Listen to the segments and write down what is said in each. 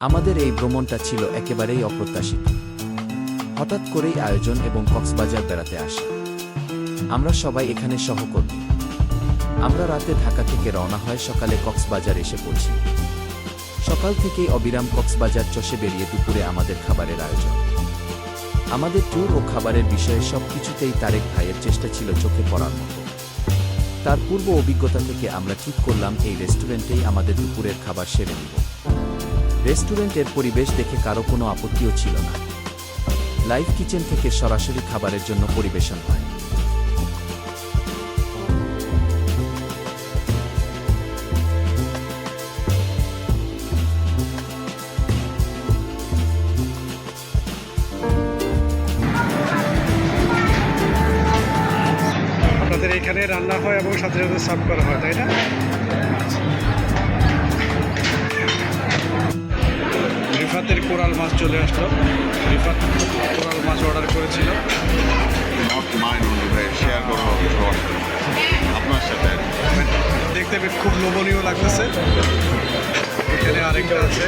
আমাদের এই ভ্রমণটা ছিল একেবারেই অপ্রত্যাশিত। হঠাৎ করেই আয়োজন এবং কক্সবাজার বেড়াতে আসে। আমরা সবাই এখানে সহকর্মী। আমরা রাতে ঢাকা থেকে রওনা হয় সকালে কক্সবাজার এসে পৌঁছি সকাল থেকেই অবিরাম কক্সবাজার চষে বেরিয়ে দুপুরে আমাদের খাবারের আয়োজন। আমাদের ট্যুর ও খাবারের বিষয়ে সব কিছুতেই তারেক ভাইয়ের চেষ্টা ছিল চোখে পড়ার মতো। তার পূর্ব অভিজ্ঞতা থেকে আমরা ঠিক করলাম এই রেস্টুরেন্টেই আমাদের দুপুরের খাবার সেরে নিব। রেস্টুরেন্টের পরিবেশ দেখে কারও কোনো আপত্তিও ছিল না। লাইভ কিচেন থেকে সরাসরি খাবারের জন্য পরিবেশন হয়। আপনাদের এখানে রান্না হয় এবং সাথে সাথে সার্ভ করা হয়, তাই না? রিফাতের কোরাল মাছ চলে আসলো। রিফাত কোরাল মাছ অর্ডার করেছিল। নট মাইন্ড ভাই শেয়ার করব আপনার সাথে দেখতে খুব লোভনীয় লাগতেছে। এখানে আরেকটা আছে।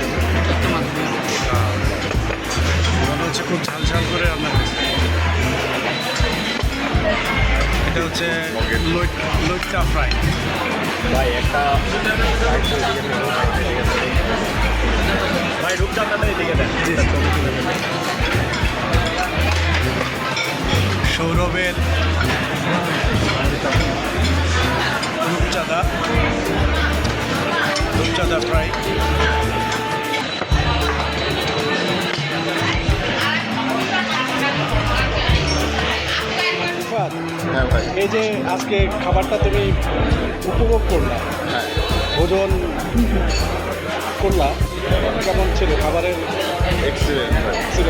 মনে হচ্ছে খুব ঝাল ঝাল করে রান্না হয়েছে। এটা হচ্ছে লইট্টা ফ্রাই। ভাই একটা সৌরভের রূপচাঁদা রূপচাঁদা ফ্রাই হ্যাঁ এই যে আজকে খাবারটা তুমি উপভোগ করলা হ্যাঁ। ভোজন করলা কেমন ছিল খাবারের এক্সিলেন্ট ছিল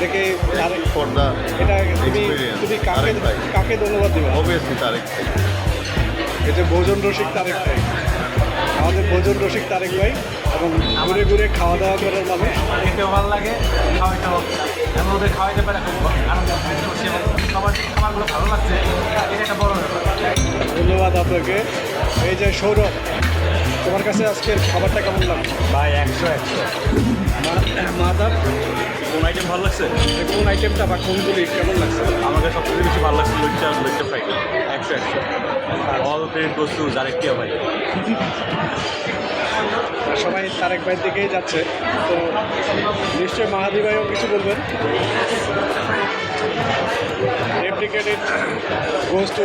দেখে তারেক ফর দ্য এটা তুমি তুমি কাকে ভাই। কাকে ধন্যবাদ দিবে? অবভিয়াসলি তারেক ভাই. এই যে ভোজন রসিক তারেক ভাই। আমাদের ভোজন রসিক তারেক ভাই এবং ঘুরে ঘুরে খাওয়া দাওয়া করার মানুষ। খেতেও ভালো লাগে খাওয়াইতেও আমি ওদের খাওয়াইতে পারে খুব আনন্দ করছি খাবারগুলো ভালো লাগছে এটা একটা বড় ব্যাপার। ধন্যবাদ আপনাকে। এই যে সৌরভ তোমার কাছে আজকের খাবারটা কেমন লাগল? ভাই একশো একশো। মাদার কোন আইটেম ভালো লাগছে? কোন আইটেমটা বা কোনগুলি কেমন লাগছে? আমাকে সবথেকে বেশি ভালো লাগছে লুচা লুচা ফ্রাই। একশো একশো। অল ক্রেডিট গোস টু জারেকিয়া ভাই সবাই তারেক ভাইয়ের দিকেই যাচ্ছে। তো নিশ্চয়ই মাহাদি ভাইও কিছু বলবেন? রেপ্লিকেটেড গোস টু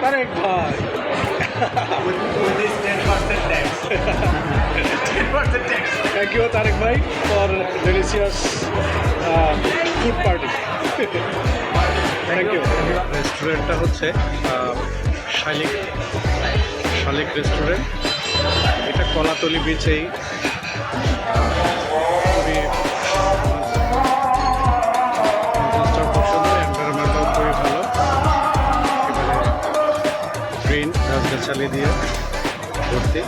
তারেক ভাই। থ্যাংক ইউ তারেক ভাই for delicious food party thank you রেস্টুরেন্টটা হচ্ছে শালিক শালিক রেস্টুরেন্ট এটা কলাতলি বিচেই গাছগাছালি দিয়ে ভর্তি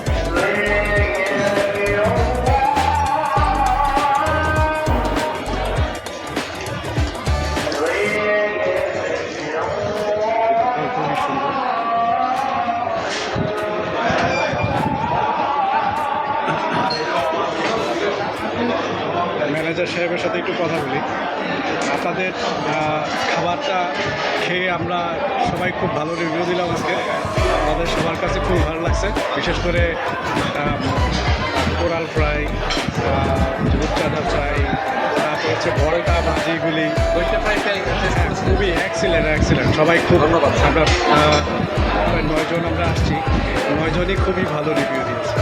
ম্যানেজার সাহেবের সাথে একটু কথা বলি। আপনাদের খাবারটা খেয়ে আমরা সবাই খুব ভালো রিভিউ দিলাম আজকে। আমাদের সবার কাছে খুব ভালো লাগছে। বিশেষ করে কোরাল ফ্রাই রূপচাঁদা ফ্রাই তারপর হচ্ছে ভরটা ভাজিগুলি। হ্যাঁ, খুবই এক্সিলেন্ট এক্সিলেন্ট সবাই খুব ধন্যবাদ। আমরা নয়জন আমরা আসছি। নয়জনই খুবই ভালো রিভিউ দিয়েছে।